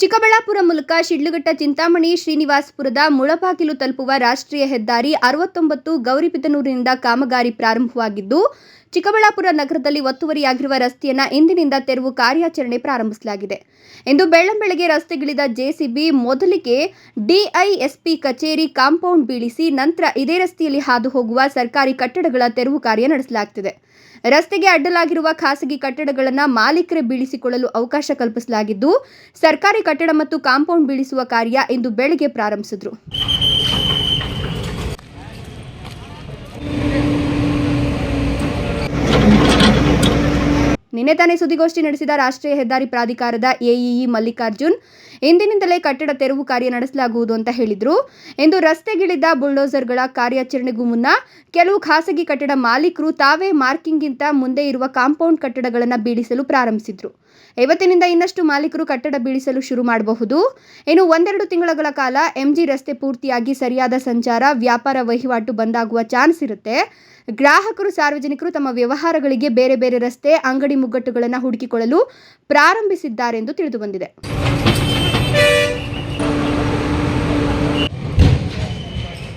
ಚಿಕ್ಕಬಳ್ಳಾಪುರ ಮೂಲಕ ಶಿಡ್ಲಘಟ್ಟ ಚಿಂತಾಮಣಿ ಶ್ರೀನಿವಾಸಪುರದ ಮುಳಬಾಗಿಲು ತಲುಪುವ ರಾಷ್ಟ್ರೀಯ ಹೆದ್ದಾರಿ ಅರವತ್ತೊಂಬತ್ತು ಗೌರಿಬಿದನೂರಿನಿಂದ ಕಾಮಗಾರಿ ಪ್ರಾರಂಭವಾಗಿದ್ದು, ಚಿಕ್ಕಬಳ್ಳಾಪುರ ನಗರದಲ್ಲಿ ಒತ್ತುವರಿಯಾಗಿರುವ ರಸ್ತೆಯನ್ನು ಇಂದಿನಿಂದ ತೆರವು ಕಾರ್ಯಾಚರಣೆ ಪ್ರಾರಂಭಿಸಲಾಗಿದೆ. ಇಂದು ಬೆಳ್ಳಂಬೆಳಗ್ಗೆ ರಸ್ತೆಗಿಳಿದ ಜೆಸಿಬಿ ಮೊದಲಿಗೆ ಡಿಐಎಸ್ಪಿ ಕಚೇರಿ ಕಾಂಪೌಂಡ್ ಬೀಳಿಸಿ ನಂತರ ಇದೇ ರಸ್ತೆಯಲ್ಲಿ ಹಾದು ಹೋಗುವ ಸರ್ಕಾರಿ ಕಟ್ಟಡಗಳ ತೆರವು ಕಾರ್ಯ ನಡೆಸಲಾಗುತ್ತಿದೆ ರಸ್ತೆಗೆ ಅಡ್ಡಲಾಗಿರುವ ಖಾಸಗಿ ಕಟ್ಟಡಗಳನ್ನು ಮಾಲೀಕರೇ ಬೀಳಿಸಿಕೊಳ್ಳಲು ಅವಕಾಶ ಕಲ್ಪಿಸಲಾಗಿದ್ದು, ಸರ್ಕಾರಿ ಕಟ್ಟಡ ಮತ್ತು ಕಾಂಪೌಂಡ್ ಬೀಳಿಸುವ ಕಾರ್ಯ ಇಂದು ಬೆಳಗ್ಗೆ ಪ್ರಾರಂಭಿಸಿದ್ರು. ನಿನ್ನೆ ತಾನೇ ಸುದ್ದಿಗೋಷ್ಠಿ ನಡೆಸಿದ ರಾಷ್ಟ್ರೀಯ ಹೆದ್ದಾರಿ ಪ್ರಾಧಿಕಾರದ ಎಇಇ ಮಲ್ಲಿಕಾರ್ಜುನ್, ಇಂದಿನಿಂದಲೇ ಕಟ್ಟಡ ತೆರವು ಕಾರ್ಯ ನಡೆಸಲಾಗುವುದು ಅಂತ ಹೇಳಿದರು. ಇಂದು ರಸ್ತೆಗಿಳಿದ ಬುಲ್ಡೋಸರ್ಗಳ ಕಾರ್ಯಾಚರಣೆಗೂ ಮುನ್ನ ಕೆಲವು ಖಾಸಗಿ ಕಟ್ಟಡ ಮಾಲೀಕರು ತಾವೇ ಮಾರ್ಕಿಂಗ್ಗಿಂತ ಮುಂದೆ ಇರುವ ಕಾಂಪೌಂಡ್ ಕಟ್ಟಡಗಳನ್ನು ಬೀಳಿಸಲು ಪ್ರಾರಂಭಿಸಿದ್ರು. ಇವತ್ತಿನಿಂದ ಇನ್ನಷ್ಟು ಮಾಲೀಕರು ಕಟ್ಟಡ ಬೀಳಿಸಲು ಶುರು ಮಾಡಬಹುದು. ಇನ್ನು ಒಂದೆರಡು ತಿಂಗಳ ಕಾಲ ಎಂಜಿ ರಸ್ತೆ ಪೂರ್ತಿಯಾಗಿ ಸರಿಯಾದ ಸಂಚಾರ, ವ್ಯಾಪಾರ ವಹಿವಾಟು ಬಂದಾಗುವ ಚಾನ್ಸ್ ಇರುತ್ತೆ. ಗ್ರಾಹಕರು, ಸಾರ್ವಜನಿಕರು ತಮ್ಮ ವ್ಯವಹಾರಗಳಿಗೆ ಬೇರೆ ಬೇರೆ ರಸ್ತೆ, ಅಂಗಡಿ ಮುಗ್ಗಟ್ಟುಗಳನ್ನು ಹುಡುಕಿಕೊಳ್ಳಲು ಪ್ರಾರಂಭಿಸಿದ್ದಾರೆಂದು ತಿಳಿದುಬಂದಿದೆ.